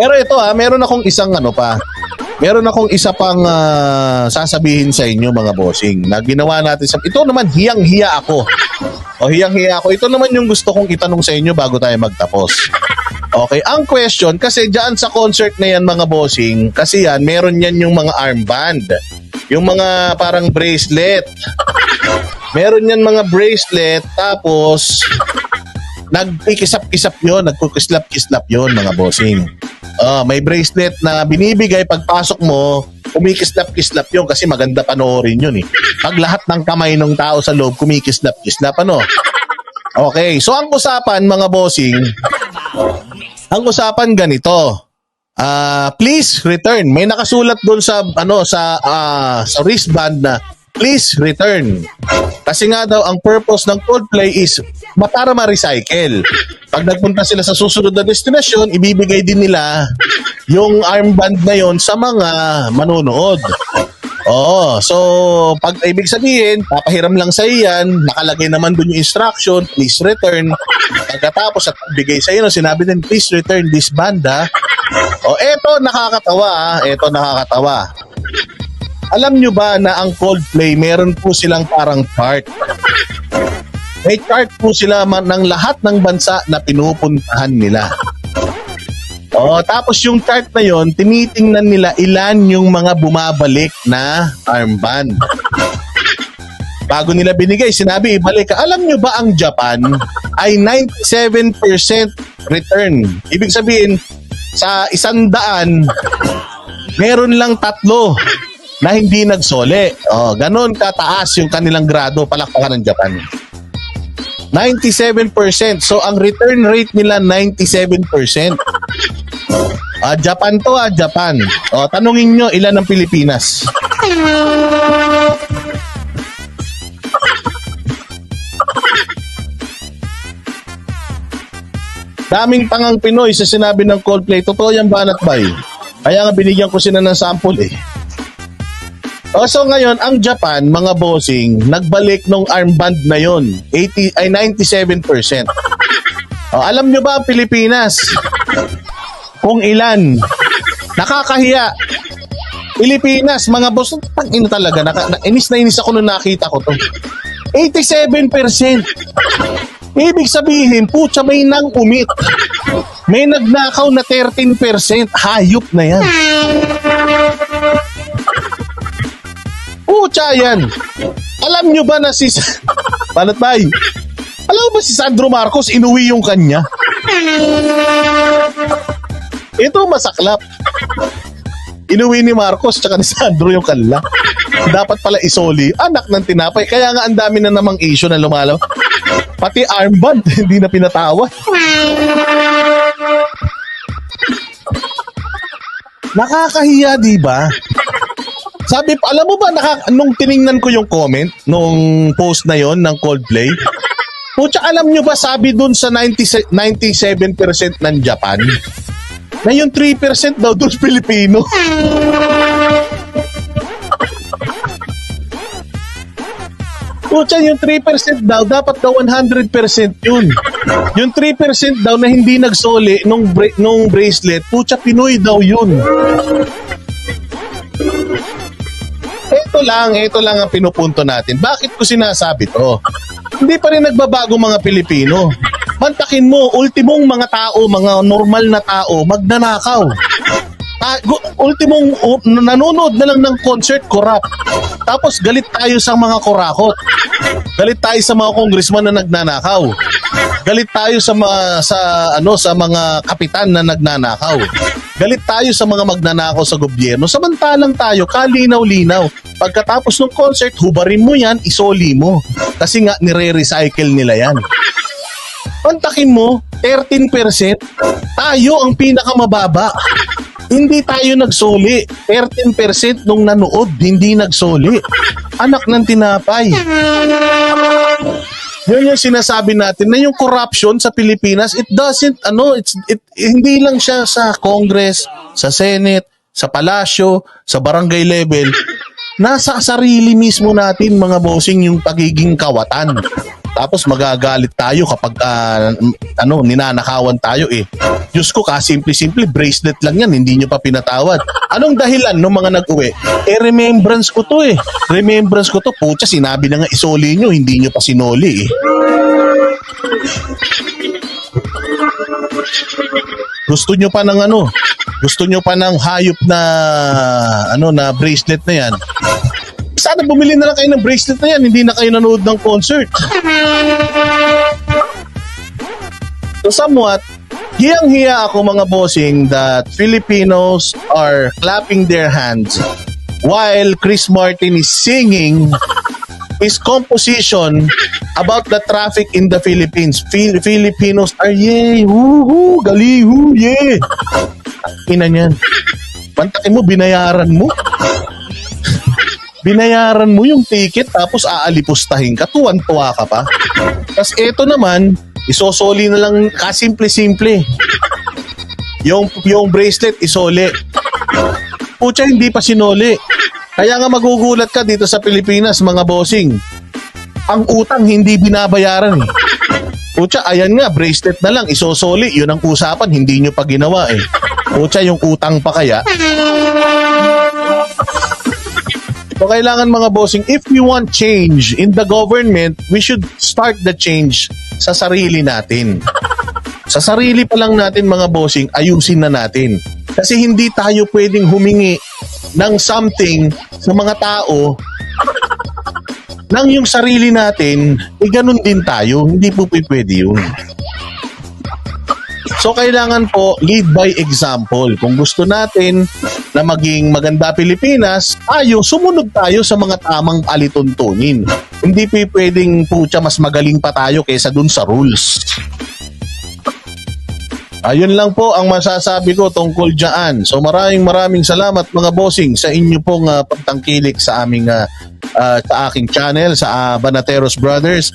Pero ito ha, meron akong isang ano pa. Meron akong isa pang ah, sasabihin sa inyo mga bossing na ginawa natin sa... Ito naman, hiyang-hiya ako. O hiyang-hiya ako. Ito naman yung gusto kong itanong sa inyo bago tayo magtapos. Okay, ang question, kasi dyan sa concert na yan mga bossing, kasi yan, meron yan yung mga armband. Yung mga parang bracelet. Meron yan mga bracelet, tapos nagkikisap-kisap yun, nagkukislap-kislap yun mga bossing. Ah, may bracelet na binibigay pagpasok mo, kumikislap-kislap yun kasi maganda panoorin yun eh. Pag lahat ng kamay ng tao sa loob kumikislap-kislap, ano? Okay, so ang usapan mga bossing, ang usapan ganito. Ah, please return. May nakasulat doon sa ano sa ah, sa wristband na please return. Kasi nga daw ang purpose ng Coldplay is para ma-recycle. Pag nagpunta sila sa susunod na destinasyon, ibibigay din nila yung armband na yon sa mga manonood. Oo, so pag ibig sabihin, papahiram lang sa yan, nakalagay naman dun yung instruction, please return. Pagkatapos at bigay sa iyo, sinabi din, please return this band ha. O eto nakakatawa ha, eto nakakatawa. Alam nyo ba na ang Coldplay meron po silang parang chart? May chart po sila man- ng lahat ng bansa na pinupuntahan nila. Oh, tapos yung chart na yon, tinitingnan nila ilan yung mga bumabalik na armband. Bago nila binigay, sinabi ibalik ka. Alam nyo ba ang Japan ay 97% return. Ibig sabihin, sa isang daan, meron lang tatlo na hindi nagsole. Oh, ganun kataas yung kanilang grado palakpakan ng Japan. 97%. So ang return rate nila 97%. Ah, Japan to ah, Japan. O, tanungin nyo ilan ang Pilipinas. Daming tangang Pinoy sa sinabi ng Coldplay. Totoo yan ba, Bay? Kaya nga binigyan ko sila ng sample eh. O, so ngayon, ang Japan, mga bossing, nagbalik nung armband na yon 80, ay 97%. O, alam nyo ba Pilipinas? Kung ilan? Nakakahiya. Pilipinas, mga boss, tang ina talaga, naka, na, inis na inis ako nung nakita ko to. 87%. Ibig sabihin, putya may nang umit. May nagnakaw na 13%. Hayop na yan. Putya yan. Alam nyo ba na si... Banat bay? Alam mo ba si Sandro Marcos inuwi yung kanya? Ito masaklap. Inuwi ni Marcos tsaka ni Sandro yung kanla. Dapat pala isoli. Anak ng tinapay. Kaya nga ang dami na namang issue na lumalaw. Pati armband, hindi na pinatawad. Nakakahiya, di ba? Sabi, alam mo ba, naka, nung tiningnan ko yung comment, nung post na yon ng Coldplay, Pucha, alam nyo ba, sabi dun sa 90, 97% ng Japan, na yung 3% daw dun Pilipino. Pucha, yung 3% daw, dapat daw 100% yun. Yung 3% daw na hindi nagsoli nung, bra- nung bracelet, pucha, Pinoy daw yun. Ito lang, ito lang ang pinupunto natin. Bakit ko sinasabi to? Hindi pa rin nagbabago mga Pilipino. Mantakin mo, ultimong mga tao, mga normal na tao, magnanakaw. Ah, ultimong uh, nanonood na lang ng concert, corrupt. Tapos galit tayo sa mga korakot. Galit tayo sa mga congressman na nagnanakaw. Galit tayo sa mga sa ano sa mga kapitan na nagnanakaw. Galit tayo sa mga magnanakaw sa gobyerno. Samantalang tayo kalinaw-linaw. Pagkatapos ng concert, hubarin mo 'yan, isoli mo. Kasi nga nire-recycle nila 'yan. Pantakin mo, 13%, tayo ang pinakamababa. Hindi tayo nagsoli. 13% nung nanood, hindi nagsoli. Anak ng tinapay. Yun yung sinasabi natin na yung corruption sa Pilipinas, it doesn't, ano, it's, it, hindi lang siya sa Congress, sa Senate, sa palasyo, sa barangay level. Nasa sarili mismo natin, mga bossing, yung pagiging kawatan. Tapos magagalit tayo kapag ah, ano, ninanakawan tayo eh. Diyos ko, kasimple-simple, bracelet lang yan, hindi nyo pa pinatawad. Anong dahilan ng mga nag-uwi? Eh, remembrance ko to eh. Remembrance ko to. Pucha, sinabi na nga isoli nyo, hindi nyo pa sinoli eh. Gusto nyo pa ng ano? Gusto nyo pa ng hayop na ano na bracelet na yan? Sana bumili na lang kayo ng bracelet na yan, hindi na kayo nanood ng concert. So somewhat, hiyang-hiya ako mga bossing that Filipinos are clapping their hands while Chris Martin is singing his composition about the traffic in the Philippines. Fil- Filipinos are yay, woohoo, gali, woo, yeah. Ina niyan. Pantakin mo, binayaran mo. Binayaran mo yung ticket tapos aalipustahin ka, tuwan-tuwa ka pa. Tapos eto naman, isosoli na lang kasimple-simple. Yung, yung bracelet, isoli. Pucha, hindi pa sinoli. Kaya nga magugulat ka dito sa Pilipinas, mga bossing. Ang utang hindi binabayaran. Pucha, ayan nga, bracelet na lang, isosoli. Yun ang usapan, hindi nyo pa ginawa eh. Pucha, yung utang pa kaya. So kailangan mga bossing, if we want change in the government, we should start the change sa sarili natin. Sa sarili pa lang natin mga bossing, ayusin na natin. Kasi hindi tayo pwedeng humingi ng something sa mga tao nang yung sarili natin, eh ganun din tayo. Hindi po pwede yun. So kailangan po lead by example. Kung gusto natin na maging maganda Pilipinas, tayo sumunod tayo sa mga tamang alituntunin. Hindi po pwedeng putya mas magaling pa tayo kaysa dun sa rules. Ayun lang po ang masasabi ko tungkol dyan. So maraming maraming salamat mga bossing sa inyo pong ah, pagtangkilik sa aming ah, ah, sa aking channel sa ah, Banateros Brothers.